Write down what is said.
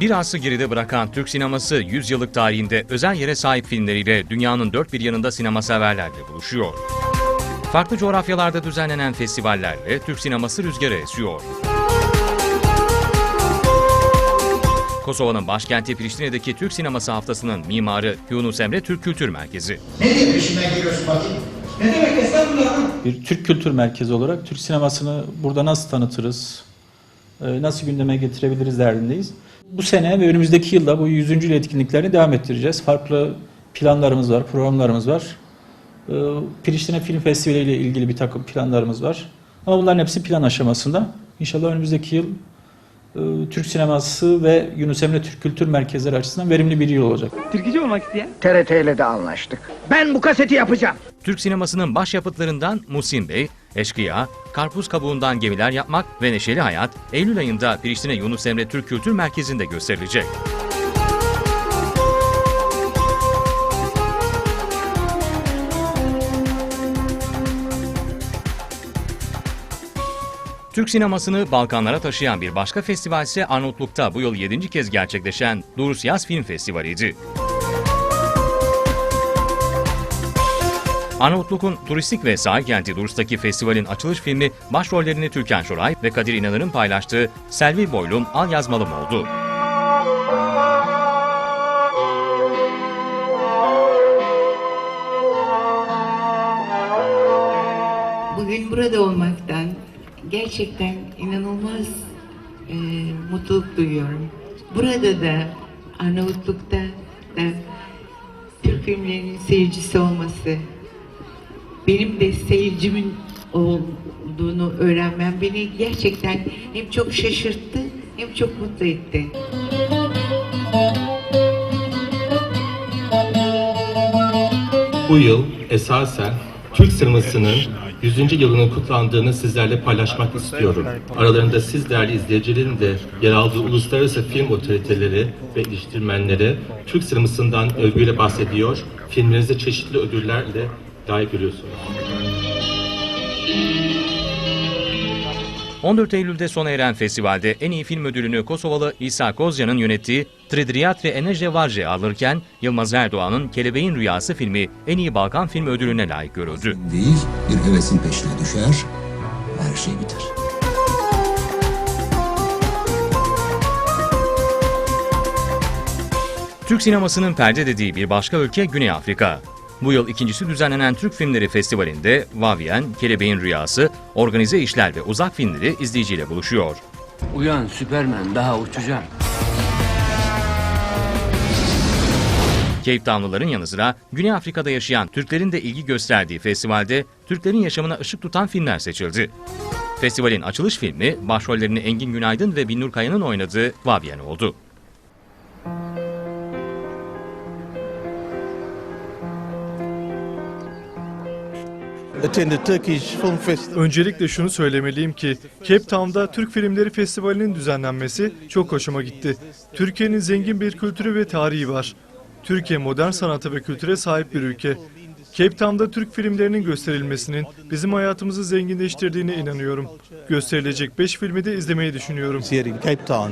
Bir asrı geride bırakan Türk sineması 100 yıllık tarihinde özel yere sahip filmleriyle dünyanın dört bir yanında sinema severlerle buluşuyor. Farklı coğrafyalarda düzenlenen festivallerle Türk sineması rüzgarı esiyor. Kosova'nın başkenti Priştine'deki Türk Sineması Haftası'nın mimarı Yunus Emre Türk Kültür Merkezi. Ne diye peşinden geliyorsun bakayım? Ne demek estağfurullah? Bir Türk kültür merkezi olarak Türk sinemasını burada nasıl tanıtırız, nasıl gündeme getirebiliriz derdindeyiz. Bu sene ve önümüzdeki yılda bu 100. yıl etkinliklerini devam ettireceğiz. Farklı planlarımız var, programlarımız var. E, Priştine Film Festivali ile ilgili bir takım planlarımız var. Ama bunların hepsi plan aşamasında. İnşallah önümüzdeki yıl e, Türk sineması ve Yunus Emre Türk Kültür Merkezleri açısından verimli bir yıl olacak. Türkücü olmak isteyen? TRT ile de anlaştık. Ben bu kaseti yapacağım. Türk sinemasının başyapıtlarından Muhsin Bey, Eşkıya, Karpuz Kabuğundan Gemiler Yapmak ve Neşeli Hayat, Eylül ayında Priştine Yunus Emre Türk Kültür Merkezi'nde gösterilecek. Türk sinemasını Balkanlara taşıyan bir başka festival ise Arnavutluk'ta bu yıl 7. kez gerçekleşen Durus Yaz Film Festivali'ydi. Arnavutluk'un turistik ve sahil kenti Durus'taki festivalin açılış filmi başrollerini Türkan Şoray ve Kadir İnanır'ın paylaştığı Selvi Boylum Al Yazmalım oldu. Bugün burada olmaktan gerçekten inanılmaz e, mutluluk duyuyorum. Burada da Arnavutluk'ta da Türk filmlerinin seyircisi olması, benim de seyircimin olduğunu öğrenmem beni gerçekten hem çok şaşırttı hem çok mutlu etti. Bu yıl esasen Türk sinemasının 100. yılının kutlandığını sizlerle paylaşmak istiyorum. Aralarında siz değerli izleyicilerin de yer aldığı uluslararası film otoriteleri ve iliştirmenleri Türk sinemasından övgüyle bahsediyor, filmlerinizi çeşitli ödüllerle layık görüyorsunuz. 14 Eylül'de sona eren festivalde en iyi film ödülünü Kosovalı İsa Kozyan'ın yönettiği Tridriatre Enerje Varje alırken Yılmaz Erdoğan'ın Kelebeğin Rüyası filmi en iyi Balkan film ödülüne layık görüldü. değil, bir hevesin peşine düşer, her şey biter. Türk sinemasının perde dediği bir başka ülke Güney Afrika. Bu yıl ikincisi düzenlenen Türk Filmleri Festivali'nde Vavien, Kelebeğin Rüyası, Organize İşler ve Uzak Filmleri izleyiciyle buluşuyor. Uyan Süpermen daha uçacağım. Cape Townluların yanı sıra Güney Afrika'da yaşayan Türklerin de ilgi gösterdiği festivalde Türklerin yaşamına ışık tutan filmler seçildi. Festivalin açılış filmi başrollerini Engin Günaydın ve Binnur Kaya'nın oynadığı Vavien oldu. Öncelikle şunu söylemeliyim ki Cape Town'da Türk Filmleri Festivali'nin düzenlenmesi çok hoşuma gitti. Türkiye'nin zengin bir kültürü ve tarihi var. Türkiye modern sanata ve kültüre sahip bir ülke. Cape Town'da Türk filmlerinin gösterilmesinin bizim hayatımızı zenginleştirdiğine inanıyorum. Gösterilecek 5 filmi de izlemeyi düşünüyorum. Cape Town.